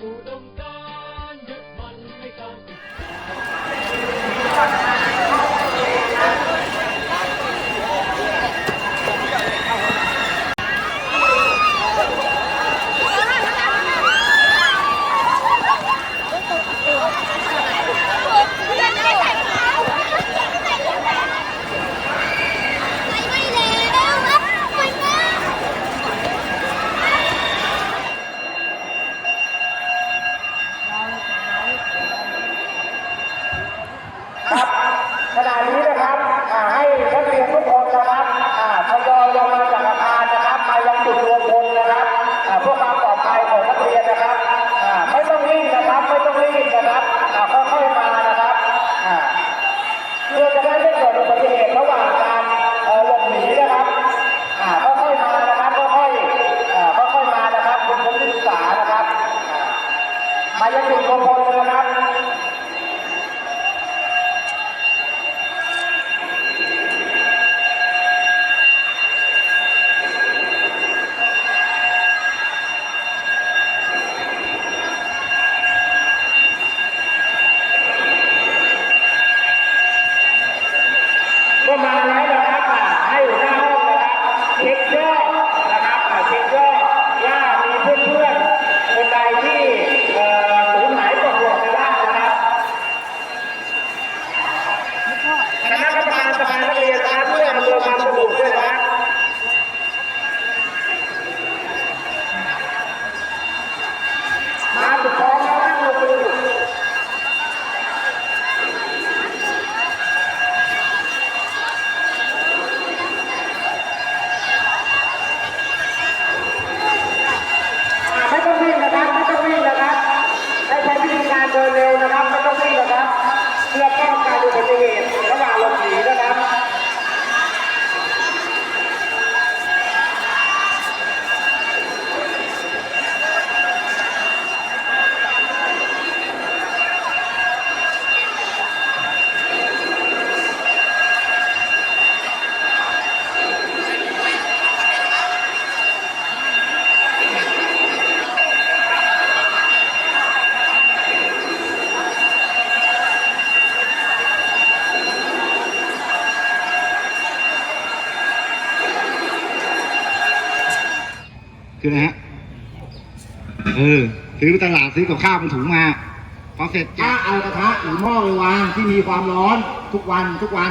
不懂。ายจุดมงคลเลยนะครับ ก็มาแล้วนะครับอะให้หัวหน้าห้องนะครับเช็คยอดนะครับอะเช็คยอดว่ามีเพื่อนๆคนใดที่เอ่อสูญหายตกหล่นไปบ้างนะครับคณะกรรมการสภานักเรียนนะครับเพื่ออำนวยความสะดวกด้วยนะครับมาสุดท้องแล้วนั่งลงมือ อ่าไม่ต้องวิ่งนะครับไม่ต้องวิ่งนะครับให้ใช้วิธีการเดินเร็วนะครับไม่ต้องวิ่งนะครับ เพื่อป้องกันอุบัติเหตุระหว่างหลบหนีนะครับ คืออะไรฮะ เออ ซื้อตลาดซื้อกับข้าวเป็นถุงมา พอเสร็จจ้าเอากระทะหรือหม้อไปวางที่มีความร้อนทุกวันทุกวัน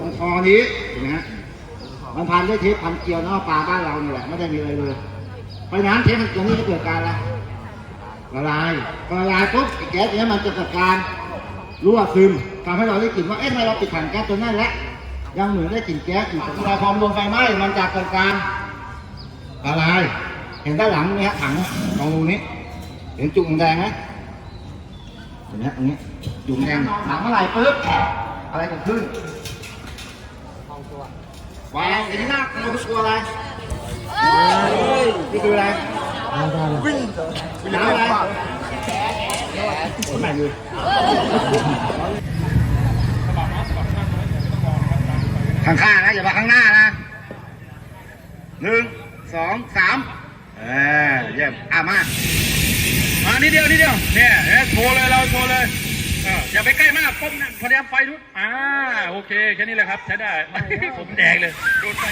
ตรงคอนี้เห็นไหมฮะมันพันด้วยเทปพันเกลียวเนาะปลาบ้านเราเนี่ยแหละไม่ได้มีอะไรเลยเพราะฉะนั้นเทปพันเกลียวนี่จะเกิดการอะไรละลายพอละลายปุ๊บไอ้แก๊สเนี้ยมันจะเกิดการรั่วซึมทำให้เราได้กลิ่นว่าเอ๊ะทำไมเราปิดถังแก๊สตัวนั้นแล้วยังเหมือนได้กลิ่นแก๊สอยู่แต่พอมันโดนไฟไหม้มันจะเกิดการละลาย เห็นด้านหลังนี่ฮะถังตรงรูนี้ เห็นจุกแดงไหมเห็นไหมตรงนี้จุกแดงถังเมื่อไหร่ปุ๊บอะไรเกิดขึ้นวางเห็นหน้าเรากลัวอะไรนี่คืออะไรวิ่งวิ่งอะไรคนไหนดูข้างๆนะอย่ามาข้างหน้านะหนึ่งสองสาม เออเยี่ยมอะมามานิดเดียวนิดเดียวเนี่ยเนี่ยโชว์เลยเราโชว์เลยเอออย่าไปใกล้มากก้มพยายามไฟทุกอ่าโอเคแค่นี้แหละครับใช้ได้ ผมแดงเลยโดนไฟ